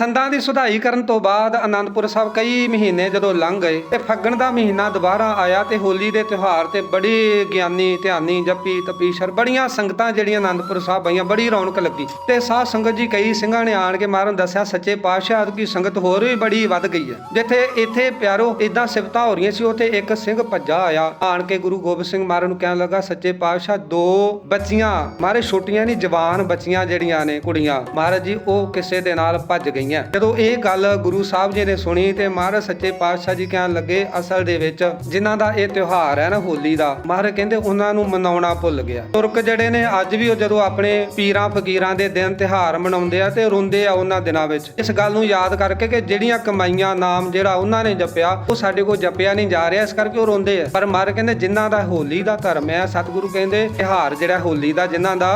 ਸੰਦਾਂ ਦੀ ਸੁਧਾਈ ਕਰਨ ਤੋਂ ਬਾਅਦ ਆਨੰਦਪੁਰ ਸਾਹਿਬ ਕਈ ਮਹੀਨੇ ਜਦੋਂ ਲੰਘ ਗਏ ਤੇ ਫੱਗਣ ਦਾ ਮਹੀਨਾ ਦੁਬਾਰਾ ਆਇਆ ਤੇ ਹੋਲੀ ਦੇ ਤਿਉਹਾਰ ਤੇ ਬੜੀ ਗਿਆਨੀ, ਧਿਆਨੀ, ਜੱਪੀ, ਤਪੀਸ਼ਰ ਬੜੀਆਂ ਸੰਗਤਾਂ ਜਿਹੜੀਆਂ ਆਨੰਦਪੁਰ ਸਾਹਿਬ ਆਈਆਂ, ਬੜੀ ਰੌਣਕ ਲੱਗੀ। ਤੇ ਸਾਧ ਸੰਗਤ ਜੀ ਕਈ ਸਿੰਘਾਂ ਨੇ ਆਣ ਕੇ ਮਾਰਨ ਦੱਸਿਆ, ਸੱਚੇ ਪਾਤਸ਼ਾਹ ਦੀ ਸੰਗਤ ਹੋਰ ਵੀ ਬੜੀ ਵੱਧ ਗਈ ਹੈ। ਜਿੱਥੇ ਇੱਥੇ ਪਿਆਰੋ ਇਦਾਂ ਸਿਫਤਾਂ ਹੋ ਰਹੀਆਂ ਸੀ, ਉੱਥੇ ਇੱਕ ਸਿੰਘ ਭੱਜਾ ਆਇਆ। ਆਣ ਕੇ ਗੁਰੂ ਗੋਬਿੰਦ ਸਿੰਘ ਮਹਾਰਾਜ ਨੂੰ ਕਹਿਣ ਲੱਗਾ, ਸੱਚੇ ਪਾਤਸ਼ਾਹ, ਦੋ ਬੱਚੀਆਂ, ਮਾਰੇ ਛੋਟੀਆਂ ਨਹੀਂ ਜਵਾਨ ਬੱਚੀਆਂ ਜਿਹੜੀਆਂ ਨੇ ਕੁੜੀਆਂ। ਮਹਾਰਾਜ ਜੀ, ਉਹ ਕਿਸੇ ਦੇ ਨਾਲ ਭੱਜ ਗਈਆਂ। ਜਦੋਂ ਇਹ ਗੱਲ ਗੁਰੂ ਸਾਹਿਬ ਜੀ ਨੇ ਸੁਣੀ ਤੇ ਮਹਾਰਾਜ ਸੱਚੇ ਪਾਤਸ਼ਾਹ ਜੀ ਕਹਿਣ ਲੱਗੇ ਅਸਲ ਦੇ ਵਿੱਚ ਜਿਨ੍ਹਾਂ ਦਾ ਇਹ ਤਿਉਹਾਰ ਹੈ ਨਾ ਹੋਲੀ ਦਾ, ਮਹਾਰਾਜ ਕਹਿੰਦੇ ਉਹਨਾਂ ਨੂੰ ਮਨਾਉਣਾ ਭੁੱਲ ਗਿਆ। ਤੁਰਕ ਜਿਹੜੇ ਨੇ ਅੱਜ ਵੀ ਉਹ ਜਦੋਂ ਆਪਣੇ ਪੀਰਾਂ ਫਕੀਰਾਂ ਦੇ ਦਿਨ ਤਿਉਹਾਰ ਮਨਾਉਂਦੇ ਆ ਤੇ ਰੋਂਦੇ ਆ ਉਹਨਾਂ ਦਿਨਾਂ ਵਿੱਚ। ਇਸ ਗੱਲ ਨੂੰ ਯਾਦ ਕਰਕੇ ਕਿ ਜਿਹੜੀਆਂ ਕਮਾਈਆਂ ਨਾਮ ਜਿਹੜਾ ਉਹਨਾਂ ਨੇ ਜਪਿਆ, ਉਹ ਸਾਡੇ ਕੋਲ ਜਪਿਆ ਨਹੀਂ ਜਾ ਰਿਹਾ, ਇਸ ਕਰਕੇ ਉਹ ਰੋਂਦੇ ਆ। ਪਰ ਮਹਾਰਾਜ ਕਹਿੰਦੇ ਜਿਨ੍ਹਾਂ ਦਾ ਹੋਲੀ ਦਾ ਧਰਮ ਹੈ, ਸਤਿਗੁਰੂ ਕਹਿੰਦੇ ਤਿਉਹਾਰ ਜਿਹੜਾ ਹੋਲੀ ਦਾ, ਜਿਨ੍ਹਾਂ ਦਾ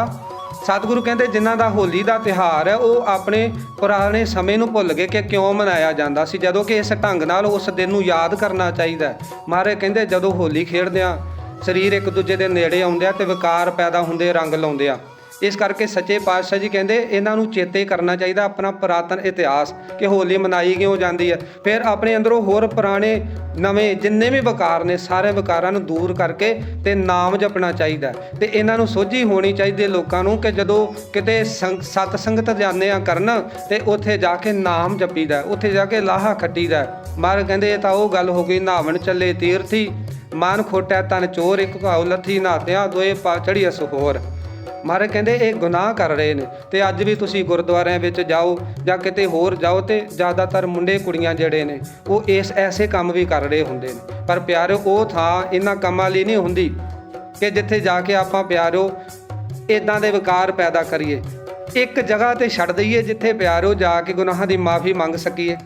ਸਤਿਗੁਰੂ ਕਹਿੰਦੇ ਜਿਨ੍ਹਾਂ ਦਾ ਹੋਲੀ ਦਾ ਤਿਹਾਰ ਹੈ, ਉਹ ਆਪਣੇ ਪੁਰਾਣੇ ਸਮੇਂ ਨੂੰ ਭੁੱਲ ਗਏ ਕਿ ਕਿਉਂ ਮਨਾਇਆ ਜਾਂਦਾ ਸੀ, ਜਦੋਂ ਕਿ ਇਸ ਢੰਗ ਨਾਲ ਉਸ ਦਿਨ ਨੂੰ ਯਾਦ ਕਰਨਾ ਚਾਹੀਦਾ ਮਹਾਰਾਜ ਕਹਿੰਦੇ, ਜਦੋਂ ਹੋਲੀ ਖੇਡਦੇ ਆ ਸਰੀਰ ਇੱਕ ਦੂਜੇ ਦੇ ਨੇੜੇ ਆਉਂਦੇ ਆ ਤੇ ਵਿਕਾਰ ਪੈਦਾ ਹੁੰਦੇ, ਰੰਗ ਲਾਉਂਦੇ ਆ। ਇਸ ਕਰਕੇ ਸੱਚੇ ਪਾਤਸ਼ਾਹ ਜੀ ਕਹਿੰਦੇ ਇਹਨਾਂ ਨੂੰ ਚੇਤੇ ਕਰਨਾ ਚਾਹੀਦਾ ਆਪਣਾ ਪੁਰਾਤਨ ਇਤਿਹਾਸ ਕਿ ਹੋਲੀ ਮਨਾਈ ਕਿਉਂ ਜਾਂਦੀ ਹੈ ਫਿਰ ਆਪਣੇ ਅੰਦਰੋਂ ਹੋਰ ਪੁਰਾਣੇ ਨਵੇਂ ਜਿੰਨੇ ਵੀ ਵਿਕਾਰ ਨੇ ਸਾਰੇ ਵਿਕਾਰਾਂ ਨੂੰ ਦੂਰ ਕਰਕੇ ਤੇ ਨਾਮ ਜਪਣਾ ਚਾਹੀਦਾ ਹੈ। ਤੇ ਇਹਨਾਂ ਨੂੰ ਸੋਝੀ ਹੋਣੀ ਚਾਹੀਦੀ ਹੈ ਲੋਕਾਂ ਨੂੰ ਕਿ ਜਦੋਂ ਕਿਤੇ ਸੰਗ- ਸਤ ਸੰਗਤ ਜਾਂਦੇ ਆ ਕਰਨ ਤੇ ਉੱਥੇ ਜਾ ਕੇ ਨਾਮ ਜਪੀਦਾ ਹੈ, ਉੱਥੇ ਜਾ ਕੇ ਲਾਹਾ ਖੱਟੀਦਾ ਹੈ। ਮਹਾਰਾਜ ਕਹਿੰਦੇ ਇਹ ਤਾਂ ਉਹ ਗੱਲ ਹੋ ਗਈ ਨਾਵਣ ਚੱਲੇ ਤੀਰਥੀ ਮਨ ਖੋਟੈ ਤਨ ਚੋਰ ਇੱਕ ਘਾਉ ਲੱਥੀ ਨਾਤਿਆਂ ਦੋਏ ਪਾ ਚੜੀਐ ਸੁਹੋਰ ਮਹਾਰਾਜ ਕਹਿੰਦੇ ਇਹ ਗੁਨਾਹ ਕਰ ਰਹੇ ਨੇ ਤੇ ਅੱਜ ਵੀ ਤੁਸੀਂ ਗੁਰਦੁਆਰਿਆਂ ਵਿੱਚ ਜਾਓ ਜਾਂ ਕਿਤੇ ਹੋਰ ਜਾਓ ਤੇ ਜ਼ਿਆਦਾਤਰ ਮੁੰਡੇ ਕੁੜੀਆਂ ਜਿਹੜੇ ਨੇ ਉਹ ਇਸ ਐਸੇ ਕੰਮ ਵੀ ਕਰ ਰਹੇ ਹੁੰਦੇ ਨੇ। ਪਰ ਪਿਆਰਿਓ, ਉਹ ਥਾਂ ਇਹਨਾਂ ਕੰਮਾਂ ਲਈ ਨਹੀਂ ਹੁੰਦੀ ਕਿ ਜਿੱਥੇ ਜਾ ਕੇ ਆਪਾਂ ਪਿਆਰਿਓ ਇਦਾਂ ਦੇ ਵਿਕਾਰ ਪੈਦਾ ਕਰੀਏ। ਇੱਕ ਜਗ੍ਹਾ ਤੇ ਛੱਡ ਦਈਏ ਜਿੱਥੇ ਪਿਆਰੋ ਜਾ ਕੇ ਗੁਨਾਹਾਂ ਦੀ ਮਾਫੀ ਮੰਗ ਸਕੀਏ।